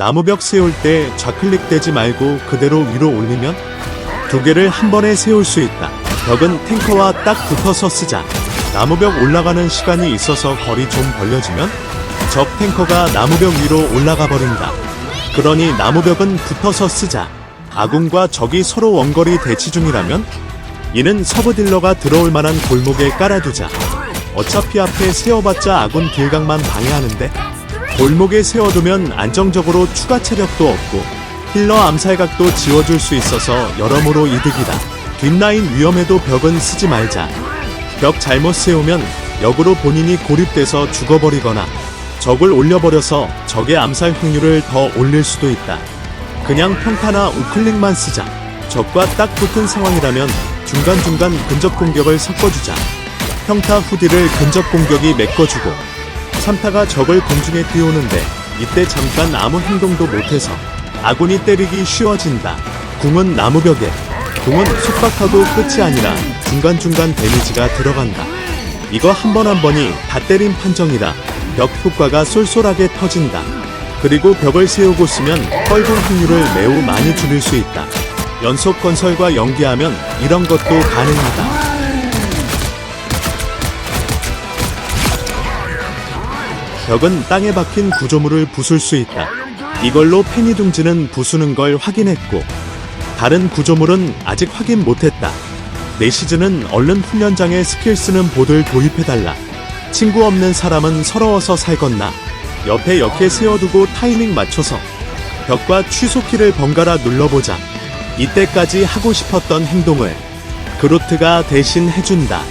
나무벽 세울 때 좌클릭되지 말고 그대로 위로 올리면 두 개를 한 번에 세울 수 있다. 벽은 탱커와 딱 붙어서 쓰자. 나무벽 올라가는 시간이 있어서 거리 좀 벌려지면 적 탱커가 나무벽 위로 올라가 버린다. 그러니 나무벽은 붙어서 쓰자. 아군과 적이 서로 원거리 대치 중이라면 이는 서브 딜러가 들어올 만한 골목에 깔아두자. 어차피 앞에 세워봤자 아군 딜각만 방해하는데 골목에 세워두면 안정적으로 추가 체력도 없고 힐러 암살각도 지워줄 수 있어서 여러모로 이득이다. 뒷라인 위험해도 벽은 쓰지 말자. 벽 잘못 세우면 역으로 본인이 고립돼서 죽어버리거나 적을 올려버려서 적의 암살 확률을 더 올릴 수도 있다. 그냥 평타나 우클릭만 쓰자. 적과 딱 붙은 상황이라면 중간중간 근접 공격을 섞어주자. 평타 후디를 근접 공격이 메꿔주고 3타가 적을 공중에 띄우는데 이때 잠깐 아무 행동도 못해서 아군이 때리기 쉬워진다. 궁은 나무벽에 궁은 속박하고 끝이 아니라 중간중간 데미지가 들어간다. 이거 한 번 한 번이 다 때린 판정이라 벽 효과가 쏠쏠하게 터진다. 그리고 벽을 세우고 쓰면 뻘궁 확률을 매우 많이 줄일 수 있다. 연속 건설과 연계하면 이런 것도 가능하다. 벽은 땅에 박힌 구조물을 부술 수 있다. 이걸로 페니 둥지는 부수는 걸 확인했고, 다른 구조물은 아직 확인 못했다. 내 시즌은 얼른 훈련장에 스킬 쓰는 보드를 도입해달라. 친구 없는 사람은 서러워서 살겄나. 옆에 역해 세워두고 타이밍 맞춰서 벽과 취소키를 번갈아 눌러보자. 이때까지 하고 싶었던 행동을 그로트가 대신 해준다.